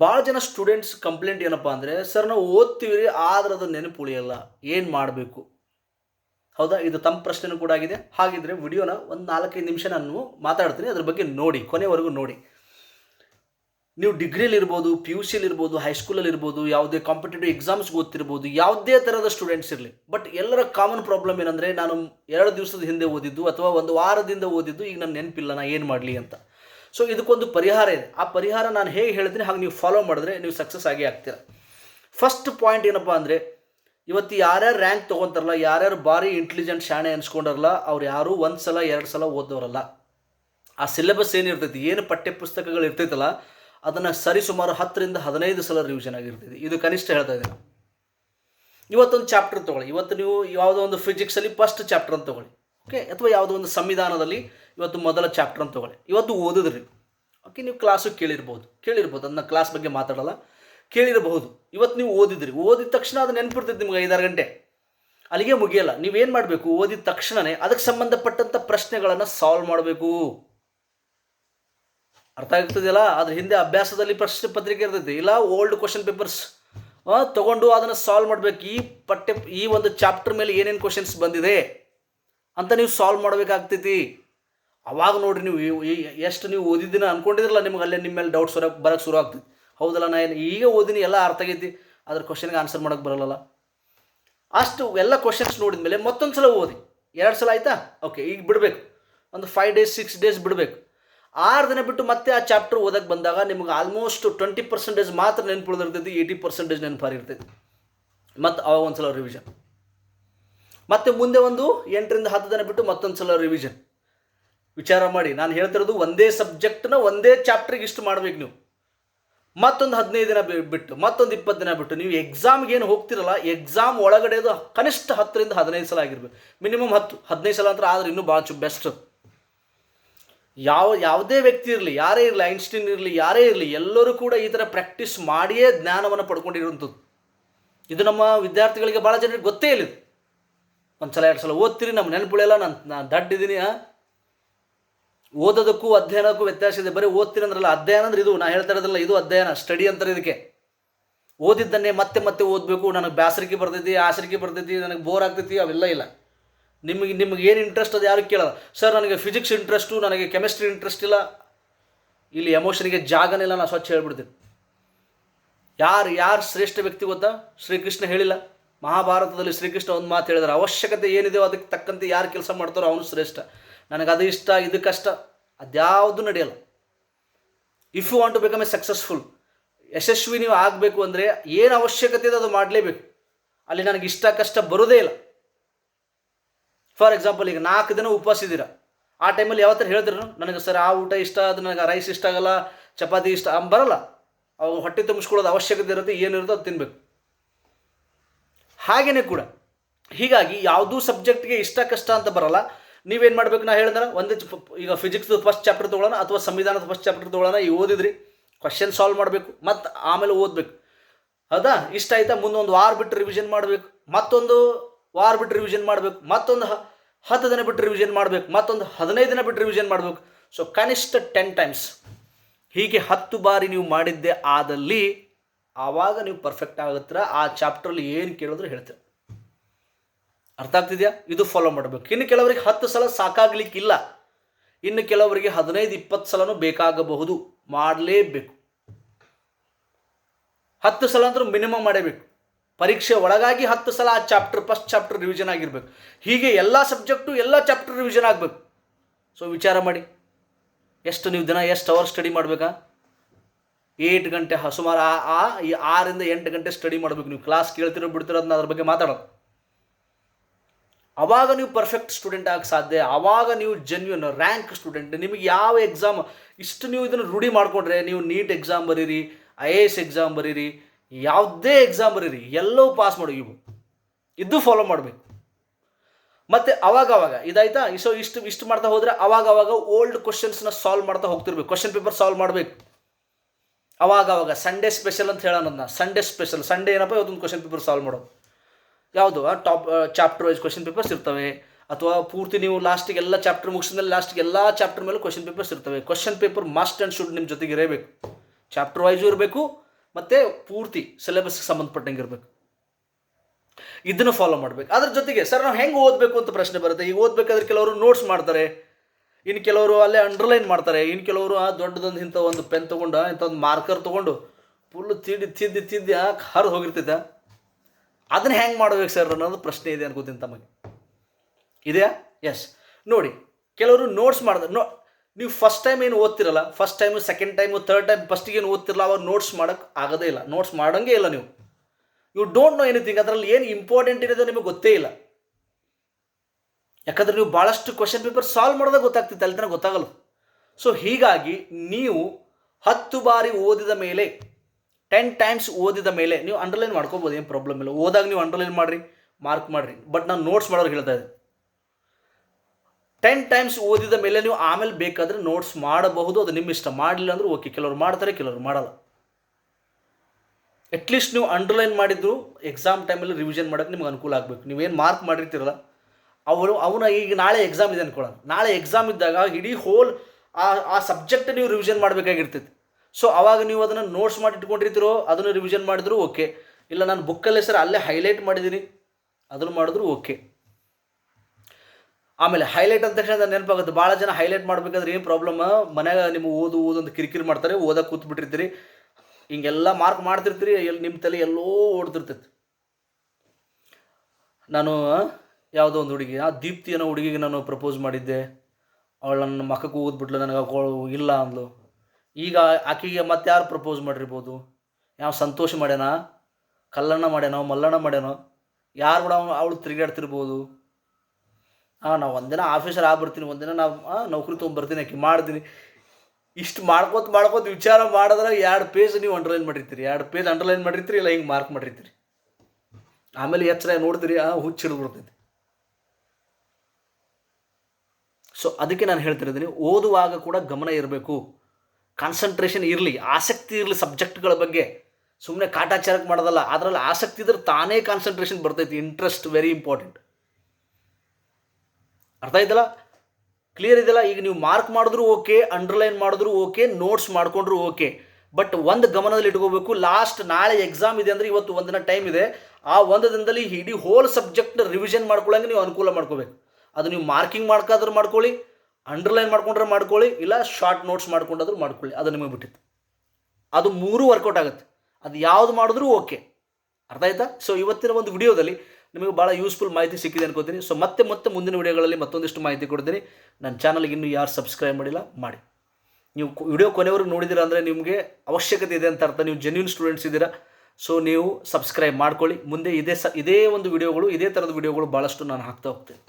ಭಾಳ ಜನ students complaint ಏನಪ್ಪ ಅಂದರೆ, ಸರ್ ನಾವು ಓದ್ತೀವಿ ರೀ ಆದ್ರೆ ಅದು ನೆನಪು ಉಳಿಯಲ್ಲ ಏನು ಮಾಡಬೇಕು? ಹೌದಾ? ಇದು ತಮ್ಮ ಪ್ರಶ್ನೆನೂ ಕೂಡ ಆಗಿದೆ. ಹಾಗಿದ್ರೆ ವಿಡಿಯೋನ ಒಂದು ನಾಲ್ಕೈದು ನಿಮಿಷ ನಾನು ಮಾತಾಡ್ತೀನಿ, ಅದ್ರ ಬಗ್ಗೆ ನೋಡಿ, ಕೊನೆವರೆಗೂ ನೋಡಿ. ನೀವು ಡಿಗ್ರಿಯಲ್ಲಿ ಇರ್ಬೋದು ಪಿ ಯು ಸಿಲಿ ಇರ್ಬೋದು ಹೈಸ್ಕೂಲಲ್ಲಿ ಇರ್ಬೋದು, ಯಾವುದೇ ಕಾಂಪಿಟೇಟಿವ್ ಎಕ್ಸಾಮ್ಸ್ ಓದ್ತಿರ್ಬೋದು ಯಾವುದೇ ಥರದ ಸ್ಟೂಡೆಂಟ್ಸ್ ಇರಲಿ. ಬಟ್ ಎಲ್ಲರ ಕಾಮನ್ ಪ್ರಾಬ್ಲಮ್ ಏನಂದರೆ, ನಾನು ಎರಡು ದಿವಸದ ಹಿಂದೆ ಓದಿದ್ದು ಅಥವಾ ಒಂದು ವಾರದಿಂದ ಓದಿದ್ದು, ಈಗ ನನ್ನ ನೆನಪಿಲ್ಲ, ನಾ ಏನು ಮಾಡಲಿ ಅಂತ. ಸೊ ಇದಕ್ಕೊಂದು ಪರಿಹಾರ ಇದೆ. ಆ ಪರಿಹಾರ ನಾನು ಹೇಗೆ ಹೇಳ್ತೀನಿ ಹಾಗೆ ನೀವು ಫಾಲೋ ಮಾಡಿದ್ರೆ ನೀವು ಸಕ್ಸಸ್ ಆಗಿ ಆಗ್ತೀರ. ಫಸ್ಟ್ ಪಾಯಿಂಟ್ ಏನಪ್ಪ ಅಂದರೆ, ಇವತ್ತು ಯಾರ್ಯಾರು ರ್ಯಾಂಕ್ ತೊಗೊತಾರಲ್ಲ, ಯಾರ್ಯಾರು ಭಾರಿ ಇಂಟೆಲಿಜೆಂಟ್ ಶಾಣೆ ಅನ್ಸ್ಕೊಂಡಾರಲ್ಲ ಅವ್ರು ಯಾರೂ ಒಂದು ಸಲ, ಎರಡು ಸಲ ಓದೋರಲ್ಲ ಆ ಸಿಲೆಬಸ್ ಏನಿರ್ತೈತಿ, ಏನು ಪಠ್ಯ ಪುಸ್ತಕಗಳು ಇರ್ತೈತಲ್ಲ, ಅದನ್ನು ಸರಿ ಸುಮಾರು ಹತ್ತರಿಂದ ಹದಿನೈದು ಸಲ ರಿವಿಷನ್ ಆಗಿರ್ತೈತಿ. ಇದು ಕನಿಷ್ಠ ಹೇಳ್ತಾ ಇದ್ದೀನಿ. ಇವತ್ತೊಂದು ಚಾಪ್ಟರ್ ತೊಗೊಳ್ಳಿ. ಇವತ್ತು ನೀವು ಯಾವುದೋ ಒಂದು ಫಿಸಿಕ್ಸಲ್ಲಿ ಫಸ್ಟ್ ಚಾಪ್ಟರ್ ಅಂತ ತೊಗೊಳ್ಳಿ. ಓಕೆ ಅಥವಾ ಯಾವುದೋ ಒಂದು ಸಂವಿಧಾನದಲ್ಲಿ ಇವತ್ತು ಮೊದಲ ಚಾಪ್ಟರ್ ಅಂತ ತೊಗೊಳ್ಳಿ. ಇವತ್ತು ಓದಿದ್ರಿ. ಓಕೆ ನೀವು ಕ್ಲಾಸು ಕೇಳಿರ್ಬೋದು. ಕೇಳಿರ್ಬೋದು. ಅದನ್ನ ಕ್ಲಾಸ್ ಬಗ್ಗೆ ಮಾತಾಡಲ್ಲ. ಕೇಳಿರಬಹುದು. ಇವತ್ತು ನೀವು ಓದಿದ್ರಿ. ಓದಿದ ತಕ್ಷಣ ಅದು ನೆನಪಿರ್ತೈತೆ ನಿಮ್ಗೆ ಐದಾರು ಗಂಟೆ. ಅಲ್ಲಿಗೆ ಮುಗಿಯಲ್ಲ. ನೀವೇನು ಮಾಡಬೇಕು? ಓದಿದ ತಕ್ಷಣವೇ ಅದಕ್ಕೆ ಸಂಬಂಧಪಟ್ಟಂಥ ಪ್ರಶ್ನೆಗಳನ್ನು ಸಾಲ್ವ್ ಮಾಡಬೇಕು. ಅರ್ಥ ಆಗ್ತದಲ್ಲ ಅದ್ರ ಹಿಂದೆ ಅಭ್ಯಾಸದಲ್ಲಿ ಪ್ರಶ್ನೆ ಪತ್ರಿಕೆ ಇರ್ತೈತಿ. ಇಲ್ಲ ಓಲ್ಡ್ ಕ್ವಶನ್ ಪೇಪರ್ಸ್ ತಗೊಂಡು ಅದನ್ನು ಸಾಲ್ವ್ ಮಾಡಬೇಕು. ಈ ಪಠ್ಯ, ಈ ಒಂದು ಚಾಪ್ಟರ್ ಮೇಲೆ ಏನೇನು ಕ್ವಶನ್ಸ್ ಬಂದಿದೆ ಅಂತ ನೀವು ಸಾಲ್ವ್ ಮಾಡಬೇಕಾಗ್ತೈತಿ. ಅವಾಗ ನೋಡ್ರಿ ನೀವು ಎಷ್ಟು ನೀವು ಓದಿದ್ದೀನ ಅನ್ಕೊಂಡಿದ್ರಲ್ಲ ನಿಮ್ಗೆ ಅಲ್ಲೇ ನಿಮ್ಮ ಮೇಲೆ ಡೌಟ್ಸ್ ಹೊರಗೆ ಬರೋಕ್ಕೆ ಶುರು ಆಗ್ತದೆ. ಹೌದಲ್ಲ ನಾ ಏನು ಈಗ ಓದಿನಿ, ಎಲ್ಲ ಅರ್ಥ ಆಗೈತಿ ಅದ್ರ ಕ್ವಶನ್ಗೆ ಆನ್ಸರ್ ಮಾಡೋಕ್ಕೆ ಬರಲ್ಲ ಅಷ್ಟು ಎಲ್ಲ ಕ್ವಶನ್ಸ್ ನೋಡಿದ ಮೇಲೆ ಮತ್ತೊಂದು ಸಲ ಓದಿ. ಎರಡು ಸಲ ಆಯಿತಾ? ಓಕೆ ಈಗ ಬಿಡಬೇಕು. ಒಂದು ಫೈವ್ ಡೇಸ್ ಸಿಕ್ಸ್ ಡೇಸ್ ಬಿಡಬೇಕು. ಆರು ದಿನ ಬಿಟ್ಟು ಮತ್ತೆ ಆ ಚಾಪ್ಟರ್ ಓದಕ್ಕೆ ಬಂದಾಗ ನಿಮ್ಗೆ ಆಲ್ಮೋಸ್ಟ್ ಟ್ವೆಂಟಿ ಪರ್ಸೆಂಟೇಜ್ ಮಾತ್ರ ನೆನಪುಳಿದಿರ್ತೈತಿ ಏಯ್ಟಿ ಪರ್ಸೆಂಟೇಜ್ ನೆನಪಾರಿರ್ತೈತಿ. ಮತ್ತು ಅವಾಗ ಒಂದು ಸಲ ರಿವಿಷನ್ ಮತ್ತೆ ಮುಂದೆ ಒಂದು ಎಂಟರಿಂದ ಹತ್ತು ದಿನ ಬಿಟ್ಟು ಮತ್ತೊಂದು ಸಲ ರಿವಿಷನ್ ವಿಚಾರ ಮಾಡಿ. ನಾನು ಹೇಳ್ತಿರೋದು ಒಂದೇ ಸಬ್ಜೆಕ್ಟ್ನ ಒಂದೇ ಚಾಪ್ಟ್ರಿಗೆ ಇಷ್ಟು ಮಾಡ್ಬೇಕು ನೀವು. ಮತ್ತೊಂದು ಹದಿನೈದು ದಿನ ಬಿಟ್ಟು, ಮತ್ತೊಂದು ಇಪ್ಪತ್ತು ದಿನ ಬಿಟ್ಟು, ನೀವು ಎಕ್ಸಾಮ್ಗೆ ಏನು ಹೋಗ್ತಿರಲ್ಲ, ಎಕ್ಸಾಮ್ ಒಳಗಡೆದು ಕನಿಷ್ಠ ಹತ್ತರಿಂದ ಹದಿನೈದು ಸಲ ಆಗಿರ್ಬೇಕು. ಮಿನಿಮಮ್ ಹತ್ತು, ಹದಿನೈದು ಸಲ ಅಂತ ಆದ್ರೆ ಇನ್ನೂ ಭಾಳ ಚು ಬೆಸ್ಟ್. ಯಾವ, ಯಾವುದೇ ವ್ಯಕ್ತಿ ಇರಲಿ, ಯಾರೇ ಇರಲಿ, ಐನ್ಸ್ಟೀನ್ ಇರಲಿ, ಯಾರೇ ಇರಲಿ, ಎಲ್ಲರೂ ಕೂಡ ಈ ಥರ ಪ್ರಾಕ್ಟೀಸ್ ಮಾಡಿಯೇ ಜ್ಞಾನವನ್ನು ಪಡ್ಕೊಂಡಿರುವಂಥದ್ದು ಇದು ನಮ್ಮ ವಿದ್ಯಾರ್ಥಿಗಳಿಗೆ ಭಾಳ ಜನರಿಗೆ ಗೊತ್ತೇ ಇಲ್ಲ ಒಂದು ಸಲ ಎರಡು ಸಲ ಓದ್ತೀರಿ, ನಮ್ಮ ನೆನಪುಳೆಲ್ಲ ನಾನು ನಾನು ದಡ್ಡಿದ್ದೀನಿ ಓದೋದಕ್ಕೂ ಅಧ್ಯಯನಕ್ಕೂ ವ್ಯತ್ಯಾಸ ಇದೆ. ಬರೀ ಓದ್ತೀನಿ ಅಂದ್ರಲ್ಲ ಅಧ್ಯಯನ ಅಂದ್ರೆ ಇದು. ನಾ ಹೇಳ್ತಾ ಇರೋದಲ್ಲ, ಇದು ಅಧ್ಯಯನ, ಸ್ಟಡಿ ಅಂತಾರೆ ಇದಕ್ಕೆ. ಓದಿದ್ದನ್ನೇ ಮತ್ತೆ ಮತ್ತೆ ಓದಬೇಕು. ನನಗೆ ಬ್ಯಾಸರಿಕೆ ಬರ್ತೈತಿ, ಆಸರಿಕೆ ಬರ್ತೈತಿ, ನನಗೆ ಬೋರ್ ಆಗ್ತೈತಿ, ಅವೆಲ್ಲ ಇಲ್ಲ. ನಿಮಗೆ ನಿಮಗೆ ಏನು ಇಂಟ್ರೆಸ್ಟ್ ಅದು ಯಾರು ಕೇಳಲ್ಲ. ಸರ್ ನನಗೆ ಫಿಸಿಕ್ಸ್ ಇಂಟ್ರೆಸ್ಟು ನನಗೆ ಕೆಮಿಸ್ಟ್ರಿ ಇಂಟ್ರೆಸ್ಟ್ ಇಲ್ಲ. ಇಲ್ಲಿ ಎಮೋಷನ್ಗೆ ಜಾಗನೇ ಇಲ್ಲ ನಾನು ಸ್ವಚ್ಛ ಹೇಳ್ಬಿಡ್ತೀನಿ. ಯಾರು ಯಾರು ಶ್ರೇಷ್ಠ ವ್ಯಕ್ತಿ ಗೊತ್ತಾ? ಶ್ರೀಕೃಷ್ಣ ಹೇಳಿಲ್ಲ. ಮಹಾಭಾರತದಲ್ಲಿ ಶ್ರೀಕೃಷ್ಣ ಒಂದು ಮಾತು ಹೇಳಿದ್ರೆ. ಅವಶ್ಯಕತೆ ಏನಿದೆಯೋ ಅದಕ್ಕೆ ತಕ್ಕಂತೆ ಯಾರು ಕೆಲಸ ಮಾಡ್ತಾರೋ ಅವನು ಶ್ರೇಷ್ಠ. ನನಗೆ ಅದು ಇಷ್ಟ, ಇದು ಕಷ್ಟ, ಅದ್ಯಾವುದು ನಡೆಯಲ್ಲ. If you want to become a successful ಯಶಸ್ವಿ ನೀವು ಆಗಬೇಕು ಅಂದರೆ ಏನು ಅವಶ್ಯಕತೆ ಇದೆ ಅದು ಮಾಡಲೇಬೇಕು. ಅಲ್ಲಿ ನನಗೆ ಇಷ್ಟ, ಕಷ್ಟ ಬರೋದೇ ಇಲ್ಲ. ಫಾರ್ ಎಕ್ಸಾಂಪಲ್ ಈಗ ನಾಲ್ಕು ದಿನ ಉಪವಾಸ ಇದ್ದೀರಾ. ಆ ಟೈಮಲ್ಲಿ ಯಾವ ಥರ ಹೇಳಿದ್ರು ನನಗೆ ಸರ್, ಆ ಊಟ ಇಷ್ಟ, ಅದು ನನಗೆ ರೈಸ್ ಇಷ್ಟ ಆಗಲ್ಲ, ಚಪಾತಿ ಇಷ್ಟ ಬರಲ್ಲ. ಅವಾಗ ಹೊಟ್ಟೆ ತುಂಬಿಸ್ಕೊಳ್ಳೋದು ಅವಶ್ಯಕತೆ ಇರುತ್ತೆ ಏನಿರುತ್ತೋ ಅದು ತಿನ್ನಬೇಕು ಹಾಗೆಯೇ ಕೂಡ. ಹೀಗಾಗಿ ಯಾವುದೂ ಸಬ್ಜೆಕ್ಟ್ಗೆ ಇಷ್ಟ, ಕಷ್ಟ ಅಂತ ಬರಲ್ಲ. ನೀವೇನು ಮಾಡ್ಬೇಕು ನಾ ಹೇಳಿದ್ರೆ ಒಂದು ಈಗ ಫಿಸಿಕ್ಸ್ ಫಸ್ಟ್ ಚಾಪ್ಟರ್ ತೊಗೊಳ್ಳೋಣ ಅಥವಾ ಸಂವಿಧಾನದ ಫಸ್ಟ್ ಚಾಪ್ಟರ್ ತೊಗೊಳ್ಳೋಣ ಈ ಓದಿದ್ರಿ. ಕ್ವಶನ್ ಸಾಲ್ವ್ ಮಾಡಬೇಕು, ಮತ್ತು ಆಮೇಲೆ ಓದಬೇಕು. ಹೌದಾ? ಇಷ್ಟ ಆಯ್ತಾ? ಮುಂದೊಂದು ವಾರ ಬಿಟ್ಟು ರಿವಿಷನ್ ಮಾಡಬೇಕು, ಮತ್ತೊಂದು ವಾರ ಬಿಟ್ಟು ರಿವಿಷನ್ ಮಾಡಬೇಕು, ಮತ್ತೊಂದು ಹತ್ತು ದಿನ ಬಿಟ್ಟು ರಿವಿಷನ್ ಮಾಡಬೇಕು, ಮತ್ತೊಂದು ಹದಿನೈದು ದಿನ ಬಿಟ್ಟು ರಿವಿಷನ್ ಮಾಡಬೇಕು. ಸೊ ಕನಿಷ್ಠ ಟೆನ್ ಟೈಮ್ಸ್ ಹೀಗೆ ಹತ್ತು ಬಾರಿ ನೀವು ಮಾಡಿದ್ದೆ ಆದಲ್ಲಿ ಆವಾಗ ನೀವು ಪರ್ಫೆಕ್ಟ್ ಆಗುತ್ತೀರ ಆ ಚಾಪ್ಟ್ರಲ್ಲಿ ಏನು ಕೇಳಿದ್ರು ಹೇಳ್ತೀರ. ಅರ್ಥ ಆಗ್ತಿದೆಯಾ? ಇದು ಫಾಲೋ ಮಾಡಬೇಕು. ಇನ್ನು ಕೆಲವರಿಗೆ ಹತ್ತು ಸಲ ಸಾಕಾಗ್ಲಿಕ್ಕಿಲ್ಲ. ಇನ್ನು ಕೆಲವರಿಗೆ ಹದಿನೈದು, ಇಪ್ಪತ್ತು ಸಲನೂ ಬೇಕಾಗಬಹುದು. ಮಾಡಲೇಬೇಕು. ಹತ್ತು ಸಲ ಅಂದ್ರೂ ಮಿನಿಮಮ್ ಮಾಡಬೇಕು. ಪರೀಕ್ಷೆ ಒಳಗಾಗಿ ಹತ್ತು ಸಲ ಆ ಚಾಪ್ಟರ್ ಫಸ್ಟ್ ಚಾಪ್ಟರ್ ರಿವಿಷನ್ ಆಗಿರ್ಬೇಕು. ಹೀಗೆ ಎಲ್ಲ ಸಬ್ಜೆಕ್ಟು ಎಲ್ಲ ಚಾಪ್ಟರ್ ರಿವಿಷನ್ ಆಗಬೇಕು. ಸೊ ವಿಚಾರ ಮಾಡಿ. ಎಷ್ಟು ನೀವು ದಿನ ಎಷ್ಟು ಅವರ್ ಸ್ಟಡಿ ಮಾಡಬೇಕಾ? ಏಟ್ ಗಂಟೆ, ಸುಮಾರು ಆ ಆರಿಂದ ಎಂಟು ಗಂಟೆ ಸ್ಟಡಿ ಮಾಡಬೇಕು. ನೀವು ಕ್ಲಾಸ್ ಕೇಳ್ತಿರೋ ಬಿಡ್ತಿರೋ ಅದನ್ನ ಅದ್ರ ಬಗ್ಗೆ ಮಾತಾಡೋದು. ಅವಾಗ ನೀವು ಪರ್ಫೆಕ್ಟ್ ಸ್ಟೂಡೆಂಟ್ ಆಗಕ್ಕೆ ಸಾಧ್ಯ ಆವಾಗ ನೀವು ಜೆನ್ಯೂನ್ ರ್ಯಾಂಕ್ ಸ್ಟೂಡೆಂಟ್ ನಿಮಗೆ ಯಾವ ಎಕ್ಸಾಮ್ ಇಷ್ಟು ನೀವು ಇದನ್ನು ರೂಢಿ ಮಾಡಿಕೊಂಡ್ರೆ ನೀವು ನೀಟ್ ಎಕ್ಸಾಮ್ ಬರೀರಿ ಐ ಎ ಎಸ್ ಎಕ್ಸಾಮ್ ಬರೀರಿ, ಯಾವುದೇ ಎಕ್ಸಾಮ್ ಬರೀರಿ, ಎಲ್ಲವೂ ಪಾಸ್ ಮಾಡಿ, ಇವು. ಇದು ಫಾಲೋ ಮಾಡಬೇಕು. ಮತ್ತು ಅವಾಗ ಅವಾಗ ಇದಾಯ್ತಾ? ಸೊ ಇಷ್ಟು ಇಷ್ಟು ಮಾಡ್ತಾ ಹೋದರೆ ಅವಾಗ ಅವಾಗ ಓಲ್ಡ್ ಕ್ವಶನ್ಸ್ನ ಸಾಲ್ವ್ ಮಾಡ್ತಾ ಹೋಗ್ತಿರ್ಬೇಕು. ಕ್ವಶನ್ ಪೇಪರ್ ಸಾಲ್ವ್ ಮಾಡಬೇಕು. ಅವಾಗ ಅವಾಗ ಸಂಡೇ ಸ್ಪೆಷಲ್ ಅಂತ ಹೇಳೋಣ ಸಂಡೇ ಸ್ಪೆಷಲ್ ಸಂಡೇ ಏನಪ್ಪ? ಇವತ್ತೊಂದು ಕ್ವಶನ್ ಪೇಪರ್ ಸಾಲ್ವ್ ಮಾಡೋದು. ಯಾವುದು? Top chapter wise question papers ಇರ್ತವೆ. ಅಥವಾ ಪೂರ್ತಿ ನೀವು ಲಾಸ್ಟಿಗೆ ಎಲ್ಲ ಚಾಪ್ಟರ್ ಮುಗಿಸಿದ್ಮೇಲೆ ಲಾಸ್ಟಿಗೆ ಎಲ್ಲ ಚಾಪ್ಟರ್ ಮೇಲೆ ಕ್ವಶನ್ ಪೇಪರ್ಸ್ ಇರ್ತವೆ. Question paper must and should ನಿಮ್ಮ ಜೊತೆಗೆ ಇರಬೇಕು. ಚಾಪ್ಟರ್ ವೈಸು ಇರಬೇಕು, ಮತ್ತು ಪೂರ್ತಿ ಸಿಲೆಬಸ್ಗೆ ಸಂಬಂಧಪಟ್ಟಂಗೆ ಇರಬೇಕು. ಇದನ್ನು ಫಾಲೋ ಮಾಡಬೇಕು. ಅದ್ರ ಜೊತೆಗೆ ಸರ್ ನಾವು ಹೆಂಗೆ ಓದಬೇಕು ಅಂತ ಪ್ರಶ್ನೆ ಬರುತ್ತೆ. ಈಗ ಓದಬೇಕಾದ್ರೆ ಕೆಲವರು ನೋಟ್ಸ್ ಮಾಡ್ತಾರೆ. ಇನ್ನು ಕೆಲವರು ಅಲ್ಲೇ ಅಂಡರ್ಲೈನ್ ಮಾಡ್ತಾರೆ. ಇನ್ನು ಕೆಲವರು, ಆ ದೊಡ್ಡದೊಂದು ಇಂಥ ಒಂದು ಪೆನ್ ತೊಗೊಂಡು, ಇಂಥ ಒಂದು ಮಾರ್ಕರ್ ತೊಗೊಂಡು ಫುಲ್ ತಿದ್ದಿ ತಿದ್ದಿ ತಿದ್ದಿ ಯಾಕೆ ಹರಿದು ಹೋಗಿರ್ತೈತೆ. ಅದನ್ನ ಹೆಂಗೆ ಮಾಡ್ಬೇಕು ಸರ್ ಅನ್ನೋದು ಪ್ರಶ್ನೆ ಇದೆ ಅನ್ಕೋತೀನಿ ತಮಗೆ. ಇದೆಯಾ? ಎಸ್ ನೋಡಿ, ಕೆಲವರು ನೋಟ್ಸ್ ಮಾಡಿದ್ರೆ ನೋ ನೀವು ಫಸ್ಟ್ ಟೈಮ್ ಏನು ಓದ್ತಿರಲ್ಲ first time second time third time ಫಸ್ಟಿಗೆ ಏನು ಓದ್ತಿರಲ್ಲ ಅವಾಗ ನೋಟ್ಸ್ ಮಾಡೋಕ್ಕೆ ಆಗೋದೇ ಇಲ್ಲ. ನೋಟ್ಸ್ ಮಾಡೋಂಗೇ ಇಲ್ಲ ನೀವು. ಯು ಡೋಂಟ್ ನೋ ಎನಿಥಿಂಗ್ ಅದರಲ್ಲಿ ಏನು ಇಂಪಾರ್ಟೆಂಟ್ ಇರೋದು ನಿಮಗೆ ಗೊತ್ತೇ ಇಲ್ಲ. ಯಾಕಂದ್ರೆ ನೀವು ಭಾಳಷ್ಟು ಕ್ವಶನ್ ಪೇಪರ್ ಸಾಲ್ವ್ ಮಾಡೋದಾಗ ಗೊತ್ತಾಗ್ತಿತ್ತು, ಅಲ್ಲಿ ತನಕ ಗೊತ್ತಾಗಲ್ಲ. ಸೊ ಹೀಗಾಗಿ ನೀವು ಹತ್ತು ಬಾರಿ ಓದಿದ ಮೇಲೆ ಟೆನ್ ಟೈಮ್ಸ್ ಓದಿದ ಮೇಲೆ ನೀವು ಅಂಡರ್ಲೈನ್ ಮಾಡ್ಕೋಬೋದು, ಏನು ಪ್ರಾಬ್ಲಮ್ ಇಲ್ಲ. ಓದಾಗ ನೀವು ಅಂಡರ್ಲೈನ್ ಮಾಡಿರಿ ಮಾರ್ಕ್ ಮಾಡಿರಿ. ಬಟ್ ನಾನು ನೋಟ್ಸ್ ಮಾಡೋರು ಹೇಳ್ತಾ ಇದ್ದೀನಿ. ಟೆನ್ ಟೈಮ್ಸ್ ಓದಿದ ಮೇಲೆ ನೀವು ಆಮೇಲೆ ಬೇಕಾದರೆ ನೋಟ್ಸ್ ಮಾಡಬಹುದು. ಅದು ನಿಮ್ಮ ಇಷ್ಟ. ಮಾಡಲಿಲ್ಲ ಅಂದ್ರೆ ಓಕೆ ಕೆಲವರು ಮಾಡ್ತಾರೆ, ಕೆಲವರು ಮಾಡಲ್ಲ. ಅಟ್ಲೀಸ್ಟ್ ನೀವು ಅಂಡರ್ಲೈನ್ ಮಾಡಿದ್ರು ಎಕ್ಸಾಮ್ ಟೈಮಲ್ಲಿ ರಿವಿಷನ್ ಮಾಡೋಕ್ಕೆ ನಿಮ್ಗೆ ಅನುಕೂಲ ಆಗಬೇಕು. ನೀವೇನು ಮಾರ್ಕ್ ಮಾಡಿರ್ತೀರಲ್ಲ ಅವರು ಅವನ ಈಗ ನಾಳೆ ಎಕ್ಸಾಮ್ ಇದೆ ಅನ್ಕೊಳ್ಳೋಣ. ನಾಳೆ ಎಕ್ಸಾಮ್ ಇದ್ದಾಗ ಇಡೀ ಹೋಲ್ ಆ ಆ ಸಬ್ಜೆಕ್ಟ್ ನೀವು ರಿವಿಷನ್ ಮಾಡಬೇಕಾಗಿರ್ತೈತಿ. ಸೊ ಅವಾಗ ನೀವು ಅದನ್ನು ನೋಟ್ಸ್ ಮಾಡಿ ಇಟ್ಕೊಂಡಿರ್ತೀರೋ ಅದನ್ನು ರಿವಿಷನ್ ಮಾಡಿದ್ರು ಓಕೆ ಇಲ್ಲ, ನಾನು ಬುಕ್ಕಲ್ಲೇ ಸರ್ ಅಲ್ಲೇ ಹೈಲೈಟ್ ಮಾಡಿದ್ದೀನಿ ಅದನ್ನು ಮಾಡಿದ್ರು ಓಕೆ ಆಮೇಲೆ ಹೈಲೈಟ್ ಅಂದ ತಕ್ಷಣ ನೆನಪಾಗುತ್ತೆ. ಭಾಳ ಜನ ಹೈಲೈಟ್ ಮಾಡಬೇಕಾದ್ರೆ ಏನು ಪ್ರಾಬ್ಲಮ್ ಮನ್ಯಾಗ ನಿಮ್ಮ ಓದು ಓದು ಅಂತ ಕಿರಿಕಿರಿ ಮಾಡ್ತಾರೆ ಓದಕ್ಕೆ ಕೂತ್ಬಿಟ್ಟಿರ್ತೀರಿ. ಹಿಂಗೆಲ್ಲ ಮಾರ್ಕ್ ಮಾಡ್ತಿರ್ತೀರಿ ಎಲ್ಲಿ ನಿಮ್ಮ ತಲೆ ಎಲ್ಲೋ ಓಡ್ತಿರ್ತೈತಿ. ನಾನು ಯಾವುದೋ ಒಂದು ಹುಡುಗಿ, ಆ ದೀಪ್ತಿ ಅನ್ನೋ ಹುಡುಗಿಗೆ ನಾನು ಪ್ರಪೋಸ್ ಮಾಡಿದ್ದೆ. ಅವಳು ನನ್ನ ಮಕ್ಕಕ್ಕೆ ಓದ್ಬಿಟ್ಲು, ನನಗೆ ಇಲ್ಲ ಅಂದ್ಲು. ಈಗ ಆಕೆಗೆ ಮತ್ತೆ ಯಾರು ಪ್ರಪೋಸ್ ಮಾಡಿರ್ಬೋದು? ಯಾವ ಸಂತೋಷ ಮಾಡ್ಯಾನ? ಕಲ್ಲಣ್ಣ ಮಾಡ್ಯಾನೋ, ಮಲ್ಲಣ್ಣ ಮಾಡ್ಯಾನೋ? ಯಾರು ಕೂಡ ಅವಳು ತಿರುಗಾಡ್ತಿರ್ಬೋದು ಹಾಂ ನಾವು ಒಂದಿನ ಆಫೀಸರ್ ಆಗ್ಬಿಡ್ತೀನಿ, ಒಂದಿನ ನಾವು ನೌಕರಿ ತೊಗೊಂಡ್ಬರ್ತೀನಿ ಆಕೆ ಮಾಡ್ತೀನಿ. ಇಷ್ಟು ಮಾಡ್ಕೋತ ಮಾಡ್ಕೋತ ವಿಚಾರ ಮಾಡಿದ್ರೆ ಎರಡು ಪೇಜ್ ನೀವು ಅಂಡರ್ಲೈನ್ ಮಾಡಿರ್ತೀರಿ. ಎರಡು ಪೇಜ್ ಅಂಡರ್ಲೈನ್ ಮಾಡಿರ್ತೀರಿ, ಇಲ್ಲ ಹಿಂಗೆ ಮಾರ್ಕ್ ಮಾಡಿರ್ತೀರಿ. ಆಮೇಲೆ ಎಚ್ಚರ ನೋಡ್ತೀರಿ, ಆ, ಹುಚ್ಚು ಹಿಡಿದ್ಬಿಡ್ತೈತಿ ಸೊ ಅದಕ್ಕೆ ನಾನು ಹೇಳ್ತಿರೋದೀನಿ ಓದುವಾಗ ಕೂಡ ಗಮನ ಇರಬೇಕು. ಕಾನ್ಸಂಟ್ರೇಷನ್ ಇರಲಿ, ಆಸಕ್ತಿ ಇರಲಿ ಸಬ್ಜೆಕ್ಟ್ಗಳ ಬಗ್ಗೆ. ಸುಮ್ಮನೆ ಕಾಟಾಚಾರಕ್ಕೆ ಮಾಡೋದಲ್ಲ, ಅದರಲ್ಲಿ ಆಸಕ್ತಿ ಇದ್ರೆ ತಾನೇ ಕಾನ್ಸಂಟ್ರೇಷನ್ ಬರ್ತೈತಿ ಇಂಟ್ರೆಸ್ಟ್ ವೆರಿ ಇಂಪಾರ್ಟೆಂಟ್ ಅರ್ಥ ಆಯ್ತಲ್ಲ? ಕ್ಲಿಯರ್ ಇದೆಯಲ್ಲ? ಈಗ ನೀವು ಮಾರ್ಕ್ ಮಾಡಿದ್ರು ಓಕೆ ಅಂಡರ್ಲೈನ್ ಮಾಡಿದ್ರು ಓಕೆ ನೋಟ್ಸ್ ಮಾಡ್ಕೊಂಡ್ರು ಓಕೆ ಬಟ್ ಒಂದು ಗಮನದಲ್ಲಿ ಇಟ್ಕೋಬೇಕು ಲಾಸ್ಟ್ ನಾಳೆ ಎಕ್ಸಾಮ್ ಇದೆ ಅಂದರೆ ಇವತ್ತು ಒಂದಿನ ಟೈಮ್ ಇದೆ. ಆ ಒಂದು ದಿನದಲ್ಲಿ ಇಡೀ ಹೋಲ್ ಸಬ್ಜೆಕ್ಟ್ ರಿವಿಷನ್ ಮಾಡ್ಕೊಳ್ಳಂಗೆ ನೀವು ಅನುಕೂಲ ಮಾಡ್ಕೋಬೇಕು. ಅದು ನೀವು ಮಾರ್ಕಿಂಗ್ ಮಾಡ್ಕಾದ್ರೂ ಮಾಡ್ಕೊಳ್ಳಿ ಅಂಡರ್ಲೈನ್ ಮಾಡ್ಕೊಂಡ್ರೆ ಮಾಡ್ಕೊಳ್ಳಿ, ಇಲ್ಲ ಶಾರ್ಟ್ ನೋಟ್ಸ್ ಮಾಡ್ಕೊಂಡಾದ್ರೂ ಮಾಡ್ಕೊಳ್ಳಿ. ಅದು ನಿಮಗೆ ಬಿಟ್ಟಿತ್ತು. ಅದು ಮೂರು ವರ್ಕೌಟ್ ಆಗುತ್ತೆ. ಅದು ಯಾವುದು ಮಾಡಿದ್ರೂ ಓಕೆ ಅರ್ಥ ಆಯ್ತಾ? ಸೊ ಇವತ್ತಿನ ಒಂದು ವಿಡಿಯೋದಲ್ಲಿ ನಿಮಗೆ ಭಾಳ ಯೂಸ್ಫುಲ್ ಮಾಹಿತಿ ಸಿಕ್ಕಿದೆ ಅನ್ಕೋತೀನಿ. ಸೊ ಮತ್ತೆ ಮತ್ತೆ ಮುಂದಿನ ವಿಡಿಯೋಗಳಲ್ಲಿ ಮತ್ತೊಂದಿಷ್ಟು ಮಾಹಿತಿ ಕೊಡ್ತೀನಿ. ನನ್ನ ಚಾನಲ್ಗೆ ಇನ್ನೂ ಯಾರು ಸಬ್ಸ್ಕ್ರೈಬ್ ಮಾಡಿಲ್ಲ, ಮಾಡಿ. ನೀವು ವಿಡಿಯೋ ಕೊನೆವರೆಗೂ ನೋಡಿದ್ದೀರಾ ಅಂದರೆ ನಿಮಗೆ ಅವಶ್ಯಕತೆ ಇದೆ ಅಂತ ಅರ್ಥ. ನೀವು ಜೆನ್ಯೂನ್ ಸ್ಟೂಡೆಂಟ್ಸ್ ಇದ್ದೀರಾ ಸೊ ನೀವು ಸಬ್ಸ್ಕ್ರೈಬ್ ಮಾಡ್ಕೊಳ್ಳಿ. ಮುಂದೆ ಇದೇ ಸ ಇದೇ ಒಂದು ವಿಡಿಯೋಗಳು, ಇದೇ ಥರದ ವಿಡಿಯೋಗಳು ಭಾಳಷ್ಟು ನಾನು ಹಾಕ್ತಾ ಹೋಗ್ತೇನೆ.